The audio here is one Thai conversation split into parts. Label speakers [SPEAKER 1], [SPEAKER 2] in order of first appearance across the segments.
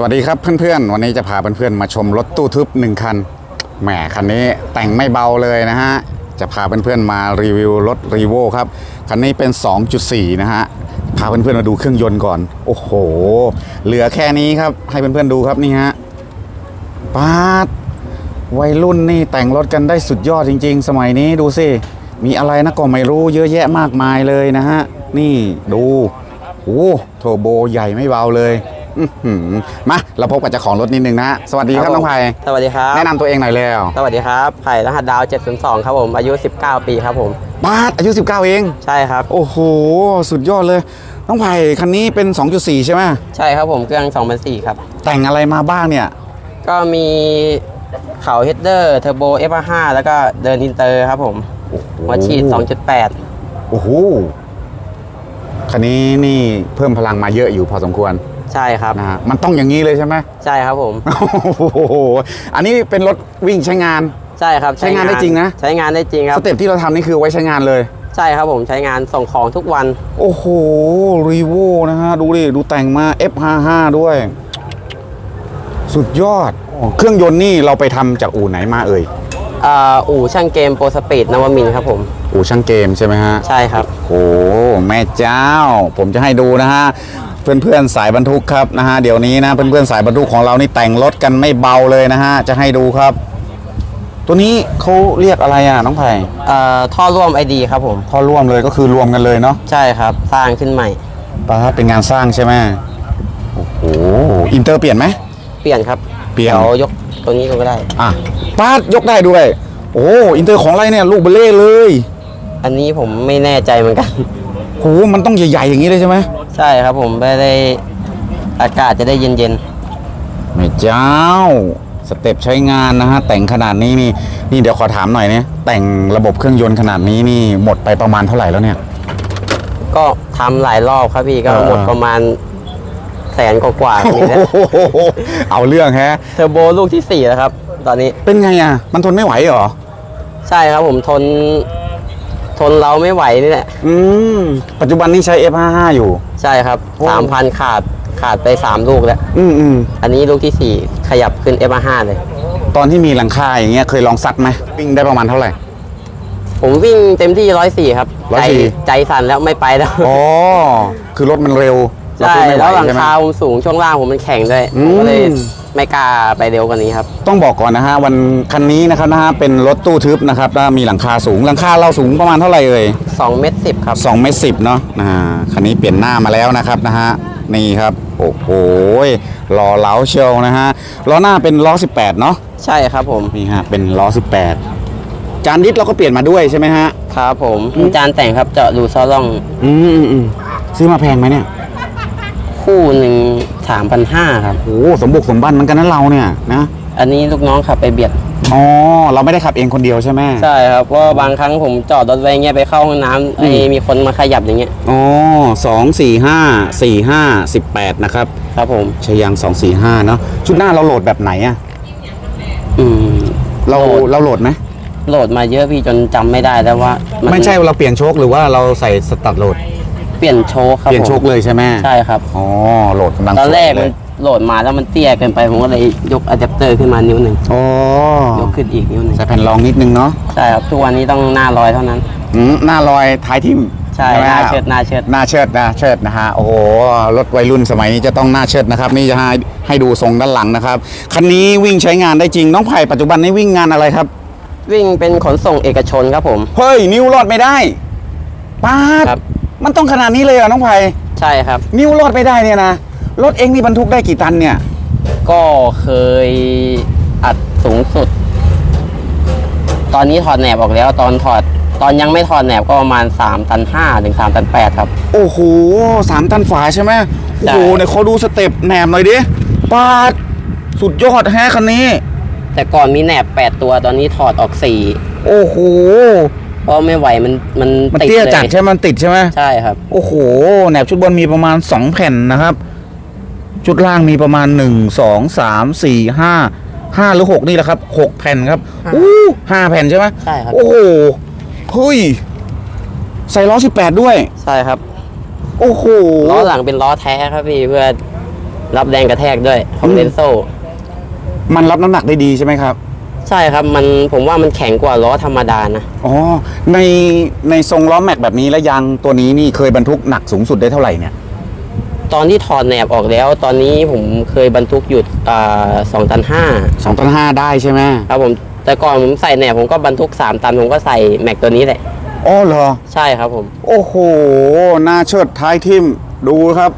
[SPEAKER 1] สวัสดีครับเพื่อนๆ วันนี้จะพาเพื่อนๆมาชมรถตู้ทึบหนึ่งคันแหมคันนี้แต่งไม่เบาเลยนะฮะ จะพาเพื่อนๆมารีวิวรถรีโวครับ คันนี้เป็น 2.4 นะฮะ พาเพื่อนๆมาดูเครื่องยนต์ก่อน โอ้โห เหลือแค่นี้ครับ ให้เพื่อนๆดูครับนี่ฮะปาดวัยรุ่นนี่แต่งรถกันได้สุดยอดจริง ๆ สมัยนี้ดูสิ มีอะไรนะก็ไม่รู้เยอะแยะมากมายเลยนะฮะ นี่ดูโอ้โทโบใหญ่ไม่เบาเลย อื้อหือมาเราพบกับเจ้าของรถนิดนึงนะสวัสดีครับน้องไผ่
[SPEAKER 2] สวัสดีครับ
[SPEAKER 1] แนะนำตัวเองหน่อยแล้ว
[SPEAKER 2] สวัสดีครับ ไผ่รหัสดาว 702 ครับผม อายุ 19 ปีครับผม
[SPEAKER 1] ปาดอายุ 19 เอง
[SPEAKER 2] ใช่ครับ
[SPEAKER 1] โอ้โห สุดยอดเลย น้องไผ่คันนี้เป็น 2.4 ใช่ไหม
[SPEAKER 2] ใช่ครับผม เครื่อง2004ครับ
[SPEAKER 1] แต่งอะไรมาบ้างเนี่ย
[SPEAKER 2] ก็มีเขาเฮดเดอร์ เทอร์โบ F5 แล้วก็เดินอินเตอร์ครับผมหัวฉีด 2.8
[SPEAKER 1] โอ้โหคันนี้นี่เพิ่มพลังมาเยอะอยู่พอสมควร
[SPEAKER 2] ใช่ครับ
[SPEAKER 1] นะฮะมันต้องอย่างนี้เลยใช่ไหม
[SPEAKER 2] ใช่ครับผม
[SPEAKER 1] โอ้โหอันนี้เป็นรถวิ่งใช้งาน
[SPEAKER 2] ใช่ครับ
[SPEAKER 1] ใช้งานได้จริงนะ
[SPEAKER 2] ใช้งานได้จริงครั
[SPEAKER 1] ส
[SPEAKER 2] บ
[SPEAKER 1] เต็ปที่เราทำนี่คือไว้ใช้งานเลย
[SPEAKER 2] ใช่ครับผมใช้งานส่งของทุกวัน
[SPEAKER 1] โอ้โหรีโวนะฮะดูดิดูแต่งมา F55 ด้วย สุดยอด เครื่องยนต์นี่เราไปทำจากอู่ไหนมาเอ่ย
[SPEAKER 2] อ่าอู่ช่างเกมโปรสปีดนวมินทร์ครับผม
[SPEAKER 1] อู่ช่างเกมใช่ไหมฮะ
[SPEAKER 2] ใช่ครับ
[SPEAKER 1] โอ้แม่เจ้า ผมจะให้ดูนะฮะ เพื่อนๆสายบรรทุกครับนะฮะเดี๋ยวนี้นะเพื่อนๆสายบรรทุกของเรานี่แต่งรถกันไม่เบาเลยนะฮะจะให้ดูครับ ตัวนี้เขาเรียกอะไรอะน้องไผ่
[SPEAKER 2] เอ่อท่อร่วม ID ครับผม
[SPEAKER 1] พอรวมเลยก็คือรวมกันเลยเนาะ
[SPEAKER 2] ใช่ครับ สร้างขึ้นใหม่
[SPEAKER 1] ป้าเป็นงานสร้างใช่ไหมโอ้โหอินเตอร์เปลี่ยนไหม
[SPEAKER 2] เปลี่ยนครับ
[SPEAKER 1] เปลี่ยน
[SPEAKER 2] ดี๋ยวยกตัวนี้ก็ได้
[SPEAKER 1] อะป้ายกได้ด้วย โอ้อินเตอร์ของอะไรเนี่ยลูกเบลเล่เลย
[SPEAKER 2] อันนี้ผมไม่แน่ใจเหมือนกัน
[SPEAKER 1] โหมันต้องใหญ่ๆอย่างนี้เลยใช่ไหม
[SPEAKER 2] ใช่ครับผมไม่ได้อากาศจะได้เย็น
[SPEAKER 1] แม่เจ้า สเต็ปใช้งานนะฮะ แต่งขนาดนี้นี่ นี่เดี๋ยวขอถามหน่อยเนี่ยแต่งระบบเครื่องยนต์ขนาดนี้นี่หมดไปประมาณเท่าไหร่แล้วเนี่ย
[SPEAKER 2] ๆ ก็ทำหลายรอบครับพี่ก็
[SPEAKER 1] เออ
[SPEAKER 2] หมดประมาณแสนกว่าๆนี่แหละ
[SPEAKER 1] โอ้โหเอาเรื่องแฮะ
[SPEAKER 2] เทอร์โบลูกที่4แล้วครับ ตอนนี้
[SPEAKER 1] เป็นไงอะ มันทนไม่ไหวเหรอ
[SPEAKER 2] ใช่ครับผมทน ทนเราไม่ไหวนี่แหละ
[SPEAKER 1] อืม ปัจจุบันนี้ใช้ F55 อยู่
[SPEAKER 2] ใช่ครับ
[SPEAKER 1] โอ้
[SPEAKER 2] 3,000 ขาดขาดไป 3 ลูกแล้ว
[SPEAKER 1] อืมอืม
[SPEAKER 2] อันนี้ลูกที่ 4 ขยับขึ้น F5 เลย
[SPEAKER 1] ตอนที่มีหลังคาอย่างเงี้ยเคยลองซัดไหมวิ่งได้ประมาณเท่าไหร่
[SPEAKER 2] ผมวิ่งเต็มที่ 104 ครับ ใจ
[SPEAKER 1] 104
[SPEAKER 2] ใจสั่นแล้วไม่ไปแล้ว
[SPEAKER 1] อ๋อ คือรถมันเร็วเรา
[SPEAKER 2] ใช่
[SPEAKER 1] สู้ไม่ไหว
[SPEAKER 2] แล้วหลัง
[SPEAKER 1] ใช่ไหม
[SPEAKER 2] คาผมสูงช่วงล่างผมมันแข็งด้วย
[SPEAKER 1] อื
[SPEAKER 2] ผมม ก็เลย
[SPEAKER 1] ม
[SPEAKER 2] ไม่กล้าไปเร็วกว่านี้ครับ
[SPEAKER 1] ต้องบอกก่อนนะฮะวันคันนี้นะครับนะฮะเป็นรถตู้ทึบนะครับแล้วมีหลังคาสูงหลังคาเราสูงประมาณเท่าไหร่เอ่ย
[SPEAKER 2] 2 เมตร10ครับ
[SPEAKER 1] 2เมตรสิบเนาะนะฮะคันนี้เปลี่ยนหน้ามาแล้วนะครับนะฮะ นี่ครับ โอ้โหล้อเหลาเชียวนะฮะ ล้อหน้าเป็นล้อ 18 เนาะ
[SPEAKER 2] ใช่ครับผม
[SPEAKER 1] นี่ฮะ เป็นล้อ 18 จานดิสเราก็เปลี่ยนมาด้วยใช่ไหมฮะ
[SPEAKER 2] ครับผมจานแต่งครับเจาะรูซอล่อง
[SPEAKER 1] อืมอืมอืมซื้อมาแพงไหมเนี่ย
[SPEAKER 2] คู่หนึ่งสามพันห้าครับ
[SPEAKER 1] โอ้โหสมบุกสมบันเหมือนกันนะเราเนี่ยนะ
[SPEAKER 2] อันนี้ลูกน้องขับไปเบียด
[SPEAKER 1] อ๋อเราไม่ได้ขับเองคนเดียวใช่ไหม
[SPEAKER 2] ใช่ครับเพราะว่าบางครั้งผมจอดรถไว้เงี้ยไปเข้าห้องน้ำไอ้มีคนมาขยับอย่างเงี้ย
[SPEAKER 1] อ๋อสองสี่ห้าสี่ห้าสิบแปดนะครับ
[SPEAKER 2] ครับผม
[SPEAKER 1] ชยางสองสี่ห้าเนาะชุดหน้าเราโหลดแบบไหนอะ
[SPEAKER 2] อืม
[SPEAKER 1] เรา
[SPEAKER 2] โหลด
[SPEAKER 1] เราโหลดไหม
[SPEAKER 2] โหลดมาเยอะพี่จนจำไม่ได้แล้วว่ามัน
[SPEAKER 1] ไม่ใช่เราเปลี่ยนโชคหรือว่าเราใส่สตัดโหลด
[SPEAKER 2] เปลี่ยนโชคครับ
[SPEAKER 1] เปลี่ยนโชค
[SPEAKER 2] ผม
[SPEAKER 1] เลยใช่ไหม
[SPEAKER 2] ใช่ครับ
[SPEAKER 1] อ๋อโหลดกำลัง
[SPEAKER 2] ตอนแรก
[SPEAKER 1] เล
[SPEAKER 2] มัน
[SPEAKER 1] ย
[SPEAKER 2] โหลดมาแล้วมันเตี้ยเกินไปผมก็เลยยกอะแดปเตอร์ขึ้นมานิ้วหนึ่ง
[SPEAKER 1] อ๋อย
[SPEAKER 2] กขึ้นอีกนิ้วหนึ่ง
[SPEAKER 1] ใส่แผ่นรองนิดนึงเนาะ
[SPEAKER 2] ใช่ครับทุกวันนี้ต้องหน้าลอยเท่านั้น
[SPEAKER 1] อืมหน้าลอยท้ายทิ่ม
[SPEAKER 2] ใช่
[SPEAKER 1] ไหม
[SPEAKER 2] หน้าเชิดหน้าเชิด
[SPEAKER 1] หน้าเชิดนะเชิดนะฮะโอ้โหรถวัยรุ่นสมัยนี้จะต้องหน้าเชิดนะครับนี่จะให้ให้ดูทรงด้านหลังนะครับคันนี้วิ่งใช้งานได้จริงน้องไผ่ปัจจุบันนี้วิ่งงานอะไรครับ
[SPEAKER 2] วิ่งเป็นขนส่งเอกชนครับผม
[SPEAKER 1] เฮ้ยนิ้วรอดไม่ได้ป้าด
[SPEAKER 2] ครับ
[SPEAKER 1] มันต้องขนาดนี้เลยเหรอน้องไผ่
[SPEAKER 2] ใช่ครับ
[SPEAKER 1] นิ้วรอดไม่ได้เนี่ยนะรถเองนี่บรรทุกได้กี่ตันเนี่ย
[SPEAKER 2] ก็เคยอัดสูงสุด ตอนนี้ถอดแหนบออกแล้ว ตอนถอด ตอนยังไม่ถอดแหนบก็ประมาณ3ตัน5ถึง3ตัน8ครับ
[SPEAKER 1] โอ้โหสามตันฝาใช่ไหมโอ้
[SPEAKER 2] ใช่
[SPEAKER 1] โหเดี๋ยวขอดูสเต็ปแหนมหน่อยดิป้าดสุดยอดแฮะคันนี้
[SPEAKER 2] แต่ก่อนมีแหนบ 8 ตัวตอนนี้ถอดออก4
[SPEAKER 1] โอ้โห
[SPEAKER 2] เพราะไม่ไหวมันมัน
[SPEAKER 1] มัน
[SPEAKER 2] ติด
[SPEAKER 1] เตี้ย
[SPEAKER 2] เลย
[SPEAKER 1] จัดใช่ไหมมันติดใช่ไหม
[SPEAKER 2] ใช่ครับ
[SPEAKER 1] โอ้โหแหนบชุดบนมีประมาณ2แผ่นนะครับ ชุดล่างมีประมาณ1 2 3 4 5 5หรือ6นี่แหละครับ6แผ่นครับ
[SPEAKER 2] ห้า
[SPEAKER 1] อู้ห้าแผ่นใช่ไหม
[SPEAKER 2] ใช่ครับ
[SPEAKER 1] โอ้โหเฮ้ยใส่ล้อ18ด้วย
[SPEAKER 2] ใช่ครับ
[SPEAKER 1] โอ้โห
[SPEAKER 2] ล้อหลังเป็นล้อแท้ครับพี่เพื่อรับแรงกระแทกด้วยของ
[SPEAKER 1] อืม
[SPEAKER 2] เดนโซ
[SPEAKER 1] มันรับน้ำหนักได้ดีใช่ไหมครับ
[SPEAKER 2] ใช่ครับมันผมว่ามันแข็งกว่าล้อธรรมดานะ
[SPEAKER 1] อ๋อ ในในทรงล้อแม็กแบบนี้แล้วยางตัวนี้นี่เคยบรรทุกหนักสูงสุดได้เท่าไหร่เนี่ย
[SPEAKER 2] ตอนที่ถอดแหนบออกแล้ว ตอนนี้ผมเคยบรรทุกอยู่อ่าสองตันห้า
[SPEAKER 1] สองตันห้าได้ใช่ไหม
[SPEAKER 2] ครับผมแต่ก่อนผมใส่แหนบผมก็บรรทุกสามตันผมก็ใส่แม็กตัวนี้แหละ
[SPEAKER 1] อ๋อเหรอ
[SPEAKER 2] ใช่ครับผม
[SPEAKER 1] โอ้โหหน้าเชิดท้ายทิมดูครับ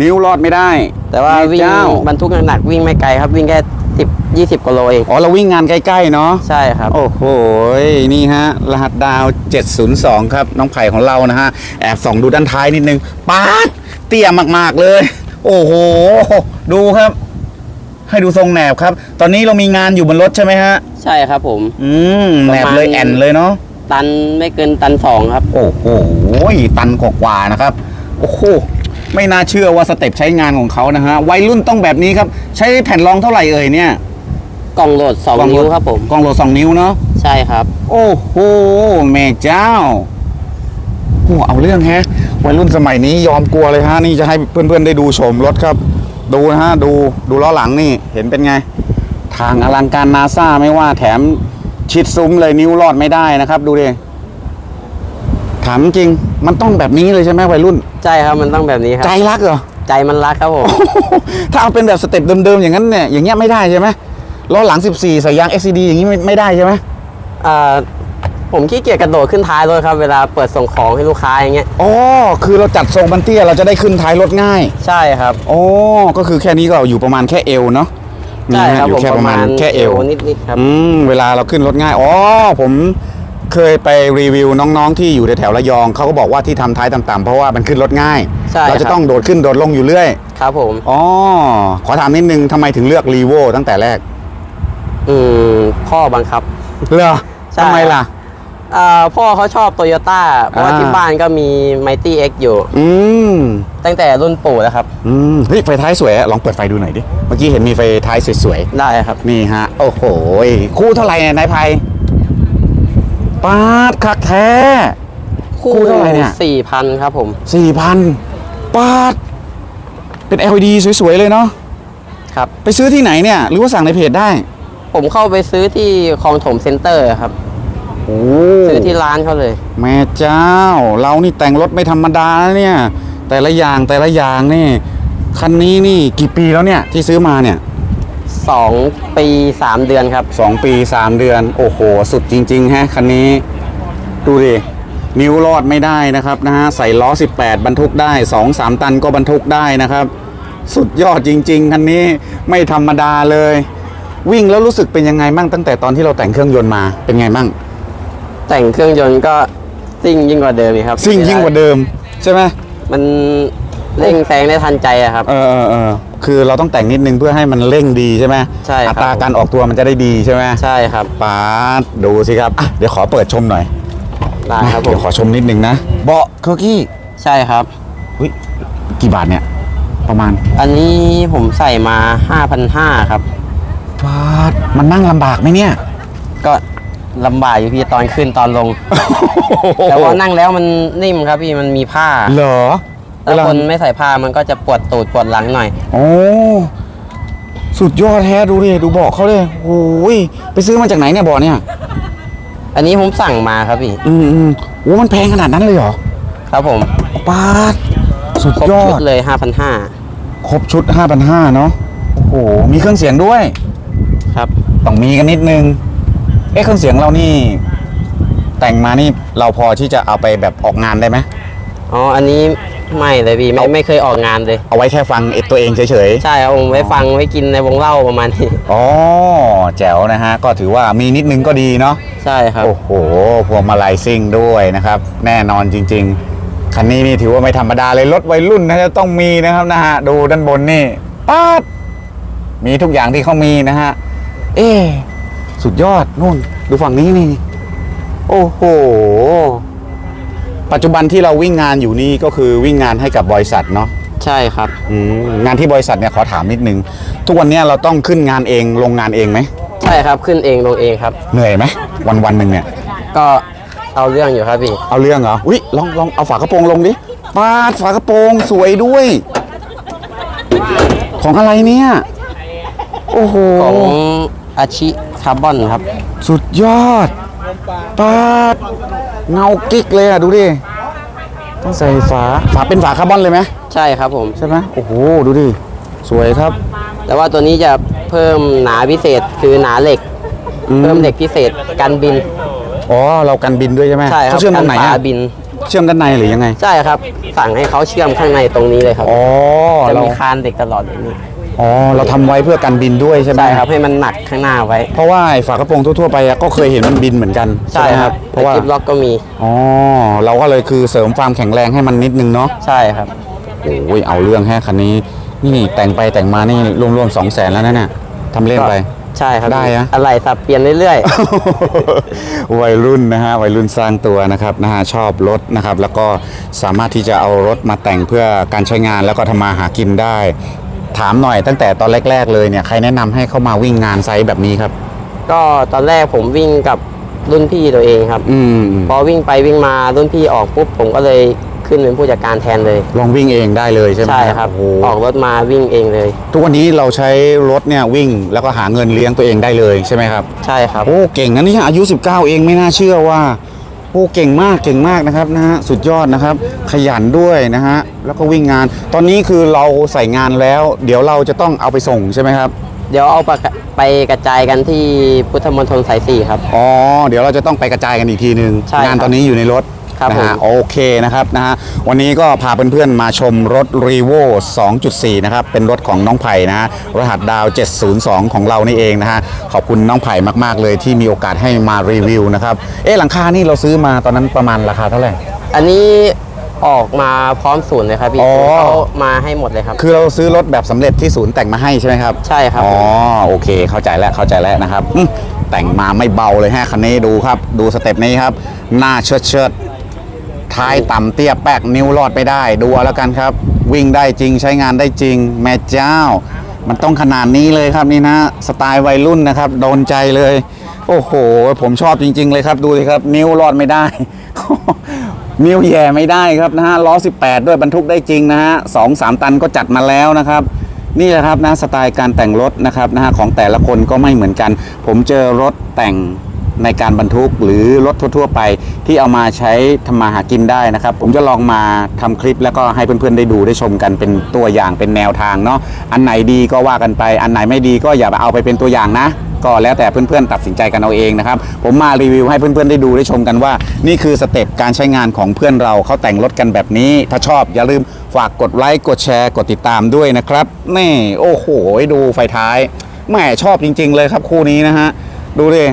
[SPEAKER 1] นิ้วรอดไม่ได้
[SPEAKER 2] แต่ว่าวิ่ง
[SPEAKER 1] แม่เจ้า
[SPEAKER 2] บรรทุกหนักๆวิ่งไม่ไกลครับวิ่งแค่ สิบยี่สิบกิโลเอง
[SPEAKER 1] อ๋อเราวิ่งงานใกล้ๆเนาะ
[SPEAKER 2] ใช่ครับ
[SPEAKER 1] โอ้โหนี่ฮะ รหัสดาว 702 ครับ น้องไผ่ของเรานะฮะ แอบส่องดูด้านท้ายนิดนึงป๊าดเตี้ยมากๆเลย โอ้โห ดูครับ ให้ดูทรงแหนบครับ ตอนนี้เรามีงานอยู่บนรถใช่ไหมฮะ
[SPEAKER 2] ใช่ครับผม
[SPEAKER 1] อืมแหนบเลย
[SPEAKER 2] ประมาณ
[SPEAKER 1] แอนเลยเนาะ
[SPEAKER 2] ตันไม่เกินตันสองครับ
[SPEAKER 1] โอ้โหตันกว่าๆนะครับ โอ้โห ไม่น่าเชื่อว่าสเต็ปใช้งานของเขานะฮะวัยรุ่นต้องแบบนี้ครับใช้แผ่นรองเท่าไหร่เอ่ยเนี่ย
[SPEAKER 2] กล่องโหลดสอง
[SPEAKER 1] กล่องโหลด
[SPEAKER 2] นิ้วครับผม
[SPEAKER 1] กล้องโหลดสองนิ้วเนาะ
[SPEAKER 2] ใช่ครับ
[SPEAKER 1] โอ้โหแม่เจ้าโอ้เอาเรื่องแฮะวัยรุ่นสมัยนี้ยอมกลัวเลยฮะนี่จะให้เพื่อนๆได้ดูโฉมรถครับ ดูนะฮะดูดูล้อหลังนี่เห็นเป็นไง ทางอลังการนาซาไม่ว่าแถมชิดซุ้มเลยนิ้วรอดไม่ได้นะครับ ดูดิ ถามจริง มันต้องแบบนี้เลยใช่ไหมวัยรุ่น
[SPEAKER 2] ใช่ครับมันต้องแบบนี้ครั
[SPEAKER 1] ใจ
[SPEAKER 2] บ
[SPEAKER 1] รักเหรอ
[SPEAKER 2] ใจมันรักครับผม
[SPEAKER 1] ถ้าเอาเป็นแบบสเต็ปเดิมๆอย่างนั้นเนี่ยอย่างเงี้ยไม่ได้ใช่ไหมล้อหลัง 14ใส่ยาง XCD อย่างงี้ไม่ไม่ได้ใช่ไหม
[SPEAKER 2] อ่าผมขี้เกียจกระโดดขึ้นท้ายรถครับเวลาเปิดส่งของให้ลูกค้าอย่างเงี้ย
[SPEAKER 1] อ๋อคือเราจัดทรงบันเตี้ยเราจะได้ขึ้นท้ายรถง่าย
[SPEAKER 2] ใช่ครับ
[SPEAKER 1] โอ้ก็คือแค่นี้ก็อยู่ประมาณแค่เอวเนาะ
[SPEAKER 2] ใช่ครับ
[SPEAKER 1] อ
[SPEAKER 2] ผ
[SPEAKER 1] ยู่
[SPEAKER 2] ม
[SPEAKER 1] แค่
[SPEAKER 2] ป
[SPEAKER 1] ประ
[SPEAKER 2] ระ
[SPEAKER 1] มา
[SPEAKER 2] มา
[SPEAKER 1] ณ
[SPEAKER 2] ณ
[SPEAKER 1] แค่เอว
[SPEAKER 2] นิดๆครับ
[SPEAKER 1] อืมเวลาเราขึ้นรถง่ายอ๋อผม เคยไปรีวิวน้องๆที่อยู่ในแถวระยองเขาก็บอกว่าที่ทำท้ายต่ำๆเพราะว่ามันขึ้นรถง่าย
[SPEAKER 2] ใช่
[SPEAKER 1] เราจะ
[SPEAKER 2] ครับ
[SPEAKER 1] ต้องโดดขึ้นโดดลงอยู่เรื่อย
[SPEAKER 2] ครับผม
[SPEAKER 1] อ๋อขอถามนิดนึงทำไมถึงเลือกรีโวตั้งแต่แรก
[SPEAKER 2] อืมพ่อบังคับ
[SPEAKER 1] เหรอ
[SPEAKER 2] ใช่
[SPEAKER 1] ทำไมล่ะ
[SPEAKER 2] อ่าพ่อเขาชอบโตโยต้าเพราะว่า
[SPEAKER 1] อ่า
[SPEAKER 2] ที่บ้านก็มี Mighty X อยู่
[SPEAKER 1] อืม
[SPEAKER 2] ตั้งแต่รุ่นปู่แล้วครับ
[SPEAKER 1] อืมเฮ้ยไฟท้ายสวยอะลองเปิดไฟดูหน่อยดิเมื่อกี้เห็นมีไฟท้ายสวยๆ
[SPEAKER 2] ได้ครับ
[SPEAKER 1] นี่ฮะ โอ้โหคู่เท่าไหร่เนี่ยนายไพ ปาดคักแท้ คู่เท่าไหร่เนี่ย
[SPEAKER 2] สี่พันครับผม
[SPEAKER 1] สี่พันปาด เป็น LED สวย ๆ เลยเนาะ
[SPEAKER 2] ครับ
[SPEAKER 1] ไปซื้อที่ไหนเนี่ย หรือว่าสั่งในเพจได้
[SPEAKER 2] ผมเข้าไปซื้อที่คลองถมเซ็นเตอร์ครับ
[SPEAKER 1] โอ้
[SPEAKER 2] ซื้อที่ร้านเขาเลย
[SPEAKER 1] แม่เจ้า เรานี่แต่งรถไม่ธรรมดานะเนี่ย แต่ละอย่างแต่ละอย่างนี่ คันนี้นี่กี่ปีแล้วเนี่ยที่ซื้อมาเนี่ย
[SPEAKER 2] 2 ปี 3 เดือนครับ
[SPEAKER 1] สองปีสามเดือน โอ้โห สุดจริงๆฮะคันนี้ ดูดิ นิ้วรอดไม่ได้นะครับนะฮะ ใส่ล้อ 18 บรรทุกได้ 2 3 ตันก็บรรทุกได้นะครับ สุดยอดจริง ๆ คันนี้ไม่ธรรมดาเลย วิ่งแล้วรู้สึกเป็นยังไงบ้างตั้งแต่ตอนที่เราแต่งเครื่องยนต์มาเป็นไงบ้าง
[SPEAKER 2] แต่งเครื่องยนต์ก็ซิ่งยิ่งกว่าเดิมอีกครับ
[SPEAKER 1] ซิ่งยิ่งกว่าเดิม ใช่ไหม
[SPEAKER 2] มันเร่งแซงได้ทันใจอะครับ
[SPEAKER 1] เออเออเออ คือเราต้องแต่งนิดนึงเพื่อให้มันเร่งดีใช่ไหม
[SPEAKER 2] ใช่ครับ
[SPEAKER 1] อัตราการออกตัวมันจะได้ดีใช่ไหม
[SPEAKER 2] ใช่ครับ
[SPEAKER 1] ป๊าดดูสิครับอะเดี๋ยวขอเปิดชมหน่อย
[SPEAKER 2] ได้ครับผ
[SPEAKER 1] เดี๋ย
[SPEAKER 2] ม
[SPEAKER 1] วขอชมนิดนึงนะเบาะเคอร์กี้
[SPEAKER 2] ใช่ครับ
[SPEAKER 1] อุ้ยกี่บาทเนี่ย ประมาณ
[SPEAKER 2] อันนี้ผมใส่มา 5,500ครับ
[SPEAKER 1] ฟาดมันนั่งลำบากไหมเนี่ย
[SPEAKER 2] ก็ลำบากอยู่พี่ตอนขึ้นตอนลง แต่ว่านั่งแล้วมันนิ่มครับพี่มันมีผ้า
[SPEAKER 1] เหรอ
[SPEAKER 2] ถ้าคนไม่ใส่ผ้ามันก็จะปวดตูดปวดหลังหน่อย
[SPEAKER 1] โอ้สุดยอดแท้ดูดิดูเบาะเขาเลยโอ้ยไปซื้อมาจากไหนเนี่ยเบาะเนี่ย
[SPEAKER 2] อันนี้ผมสั่งมาครับพี่
[SPEAKER 1] อืมอืมโอ้มันแพงขนาดนั้นเลยเหรอ
[SPEAKER 2] ครับผม
[SPEAKER 1] ปาดสุด
[SPEAKER 2] ครบ
[SPEAKER 1] ยอ
[SPEAKER 2] ชุด
[SPEAKER 1] ด
[SPEAKER 2] เลย5,500
[SPEAKER 1] ครบชุด 5,500เนาะโอ้โห มีเครื่องเสียงด้วย
[SPEAKER 2] ครับ
[SPEAKER 1] ต้องมีกันนิดนึง เอ๊ะเครื่องเสียงเรานี่ แต่งมานี่เราพอที่จะเอาไปแบบออกงานได้ไหม
[SPEAKER 2] อ๋ออันนี้ ไม่เลยพี่ไม่
[SPEAKER 1] เอา
[SPEAKER 2] ไม่เคยออกงานเลย
[SPEAKER 1] เอาไว้แค่ฟังเอตัวเองเฉย
[SPEAKER 2] ใช่ครับผมไว้ฟังไว้กินในวงเล่าประมาณนี้
[SPEAKER 1] ๆ อ๋อ แจ๋วนะฮะ ก็ถือว่ามีนิดนึงก็ดีเนาะ
[SPEAKER 2] ใช่ครับ
[SPEAKER 1] โอ้โห พวงมาลัยซิ่งด้วยนะครับ แน่นอนจริง ๆ คันนี้นี่ถือว่าไม่ธรรมดาเลย รถวัยรุ่นนะจะต้องมีนะครับนะฮะ ดูด้านบนนี่ป๊าดมีทุกอย่างที่เขามีนะฮะ เอ๊ะสุดยอดนู่น ดูฝั่งนี้นี่ โอ้โห ปัจจุบันที่เราวิ่งงานอยู่นี่ก็คือวิ่งงานให้กับบริษัทเนาะ
[SPEAKER 2] ใช่ครับ
[SPEAKER 1] อืมงานที่บริษัทเนี่ยขอถามนิดนึง ทุกวันเนี้ยเราต้องขึ้นงานเองลงงานเองไหม
[SPEAKER 2] ใช่ครับขึ้นเองลงเองครับ
[SPEAKER 1] เหนื่อยไหมวันวันๆหนึ่งเนี่ย
[SPEAKER 2] ก็เอาเรื่องอยู่ครับพี่
[SPEAKER 1] เอาเรื่องเหรออุ้ยลองลองเอาฝากระโปรงลงดิปาดฝากระโปรงสวยด้วย ขอของอะไรเนี่ยโอ้โห
[SPEAKER 2] ของอาชิคาร์บอนครับ
[SPEAKER 1] สุดยอดปาด เงากิ๊กเลยอะดูดิต้องใส่ฝาฝาเป็นฝาคาร์บอนเลยไหม
[SPEAKER 2] ใช่ครับผม
[SPEAKER 1] ใช่ไหมโอ้โหดูดิสวยครับ
[SPEAKER 2] แต่ว่าตัวนี้จะเพิ่มหนาพิเศษคือหนาเหล็ก
[SPEAKER 1] อืม
[SPEAKER 2] เพิ่มเหล็กพิเศษกันบิน
[SPEAKER 1] อ๋อเรากันบินด้วยใช่ไหม
[SPEAKER 2] ใช่ครั
[SPEAKER 1] เขาเชื่อมตรงไหน
[SPEAKER 2] กั
[SPEAKER 1] อะ
[SPEAKER 2] ฝาบิน
[SPEAKER 1] เชื่อมด้านในหรือยังไง
[SPEAKER 2] ใช่ครับ สั่งให้เขาเชื่อมข้างในตรงนี้เลยครับ
[SPEAKER 1] อ๋อ
[SPEAKER 2] จะ
[SPEAKER 1] เรา
[SPEAKER 2] มีคานเหล็กตลอดเลยนี่
[SPEAKER 1] อ๋อเราทำไว้เพื่อกันบินด้วยใช่ไหม
[SPEAKER 2] ใช่ครับให้มันหนักข้างหน้าไว้
[SPEAKER 1] เพราะว่าไอ้ฝากระโปรงทั่วๆไปอะก็เคยเห็นมันบินเหมือนกัน
[SPEAKER 2] ใช่
[SPEAKER 1] ไหม
[SPEAKER 2] ครับ
[SPEAKER 1] เพราะว่า
[SPEAKER 2] จิบล็อกก็มี
[SPEAKER 1] อ๋อ เราก็เลยคือเสริมความแข็งแรงให้มันนิดนึงเนาะ
[SPEAKER 2] ใช่ครับ
[SPEAKER 1] โอ้ยเอาเรื่องแฮะคันนี้ นี่แต่งไปแต่งมานี่รวมๆสองแสนแล้วนะเนี่ยทำเล่นไป
[SPEAKER 2] ใช่ครับ
[SPEAKER 1] ได้อะ
[SPEAKER 2] อะไรสับเปลี่ยนเรื่อย
[SPEAKER 1] วัยรุ่นนะฮะวัยรุ่นสร้างตัวนะครับนะฮะชอบรถนะครับ แล้วก็สามารถที่จะเอารถมาแต่งเพื่อการใช้งานแล้วก็ทำมาหากินได้ ถามหน่อยตั้งแต่ตอนแรก ๆ เลยเนี่ยใครแนะนำให้เข้ามาวิ่งงานไซส์แบบนี้ครับ
[SPEAKER 2] ๆก็ตอนแรกผมวิ่งกับรุ่นพี่ตัวเองครับ
[SPEAKER 1] อืม
[SPEAKER 2] พอวิ่งไปวิ่งมารุ่นพี่ออกปุ๊บผมก็เลยขึ้นเป็นผู้จัดการแทนเลย
[SPEAKER 1] ลองวิ่งเองได้เลยใช่ไหม
[SPEAKER 2] ใช่ครับ
[SPEAKER 1] โอ้โห
[SPEAKER 2] ออกรถมาวิ่งเองเลย
[SPEAKER 1] ทุกวันนี้เราใช้รถเนี่ยวิ่งแล้วก็หาเงินเลี้ยงตัวเองได้เลยใช่ไหมครับ
[SPEAKER 2] ใช่ครับ
[SPEAKER 1] โอ้เก่งนะเนี่ยอายุ 19 เองไม่น่าเชื่อว่าโอ้เก่งมากเก่งมากนะครับนะฮะสุดยอดนะครับ ขยันด้วยนะฮะแล้วก็วิ่งงาน ตอนนี้คือเราใส่งานแล้ว เดี๋ยวเราจะต้องเอาไปส่งใช่ไหมครับ
[SPEAKER 2] เดี๋ยวเอาไปไปกระจายกันที่พุทธมณฑลสายสี่ครับ
[SPEAKER 1] อ๋อเดี๋ยวเราจะต้องไปกระจายกันอีกทีหนึ่ง
[SPEAKER 2] ใช่ครับ
[SPEAKER 1] งานตอนนี้อยู่ในรถ
[SPEAKER 2] ครับ
[SPEAKER 1] นะฮะ
[SPEAKER 2] ผม
[SPEAKER 1] โอเคนะครับนะฮะวันนี้ก็พาเพื่อนๆมาชมรถ r e v o 2.4 นะครับ เป็นรถของน้องไผ่นะฮะรหัสดาว 702 ของเรานี่เองนะฮะขอบคุณน้องไผ่มากๆเลยที่มีโอกาสให้มารีวิวนะครับเอ๊ะหลังคานี่เราซื้อมาตอนนั้นประมาณราคาเท่าไหร่
[SPEAKER 2] อันนี้ออกมาพร้อมศูนย์เลยครับพี่
[SPEAKER 1] อ๋อ
[SPEAKER 2] ศูนย์เขามาให้หมดเลยครับ
[SPEAKER 1] คือเราซื้อรถแบบสำเร็จที่ศูนย์แต่งมาให้ใช่ไหมครับ
[SPEAKER 2] ใช่ครับ
[SPEAKER 1] อ๋อ
[SPEAKER 2] ผม
[SPEAKER 1] โอเคเข้าใจแล้วเข้าใจแล้วนะครับอืมแต่งมาไม่เบาเลยฮะคันนี้ดูครับ ดูสเต็ปนี้ครับ หน้าเชิดเชิด ท้ายต่ำเตี้ยแป๊กนิ้วรอดไม่ได้ดูเอาแล้วกันครับ วิ่งได้จริงใช้งานได้จริง แม่เจ้า มันต้องขนาดนี้เลยครับนี่นะสไตล์วัยรุ่นนะครับ โดนใจเลย โอ้โห ผมชอบจริง ๆ เลยครับดูสิครับ นิ้วรอดไม่ได้ นิ้วแย่ไม่ได้ครับนะฮะล้อ 18 ด้วยบรรทุกได้จริงนะฮะสองสามตันก็จัดมาแล้วนะครับนี่แหละครับนะสไตล์การแต่งรถนะครับนะฮะของแต่ละคนก็ไม่เหมือนกัน ผมเจอรถแต่ง ในการบรรทุกหรือรถทั่ว ๆ ไป ที่เอามาใช้ทำมาหากินได้นะครับ ผมจะลองมาทำคลิปแล้วก็ให้เพื่อนๆได้ดูได้ชมกันเป็นตัวอย่างเป็นแนวทางเนาะอันไหนดีก็ว่ากันไป อันไหนไม่ดีก็อย่าไปเอาไปเป็นตัวอย่างนะก็แล้วแต่เพื่อนๆตัดสินใจกันเอาเองนะครับ ผมมารีวิวให้เพื่อนๆได้ดูได้ชมกันว่า นี่คือสเต็ปการใช้งานของเพื่อนเราเขาแต่งรถกันแบบนี้ ถ้าชอบอย่าลืมฝากกดไลค์กดแชร์กดติดตามด้วยนะครับนี่โอ้โห ดูไฟท้ายแหม่ชอบจริง ๆ เลยครับคู่นี้นะฮะดูดิ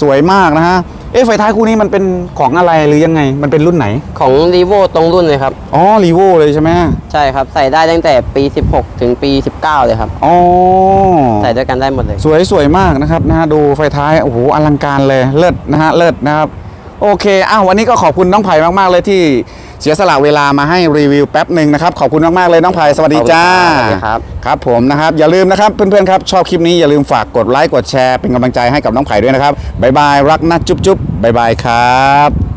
[SPEAKER 1] สวยมากนะฮะ เอ๊ะไฟท้ายคู่นี้มันเป็นของอะไรหรือยังไง มันเป็นรุ่นไหน
[SPEAKER 2] ของรีโวตรงรุ่นเลยครับ
[SPEAKER 1] อ๋อรีโวเลยใช่ไหม
[SPEAKER 2] ใช่ครับ ใส่ได้ตั้งแต่ปี 16 ถึงปี 19 เลยครับ
[SPEAKER 1] อ๋อ
[SPEAKER 2] ใส่ด้วยกันได้หมดเลย
[SPEAKER 1] สวยสวยมากนะครับนะฮะดูไฟท้าย โอ้โหอลังการเลย เลิศนะฮะ เลิศนะครับ โอเค อ้าววันนี้ก็ขอบคุณน้องไผ่มาก ๆ เลยที่ เสียสละเวลามาให้รีวิวแป๊บหนึ่งนะครับขอบคุณมากๆเลยน้องไผ่สวัสดีจ้า
[SPEAKER 2] สวัสดีครับ
[SPEAKER 1] ครับผมนะครับอย่าลืมนะครับเพื่อนๆครับชอบคลิปนี้อย่าลืมฝากกดไลค์กดแชร์เป็นกำลังใจให้กับน้องไผ่ด้วยนะครับบ๊ายบายรักนะจุ๊บจุ๊บบ๊ายบายครับ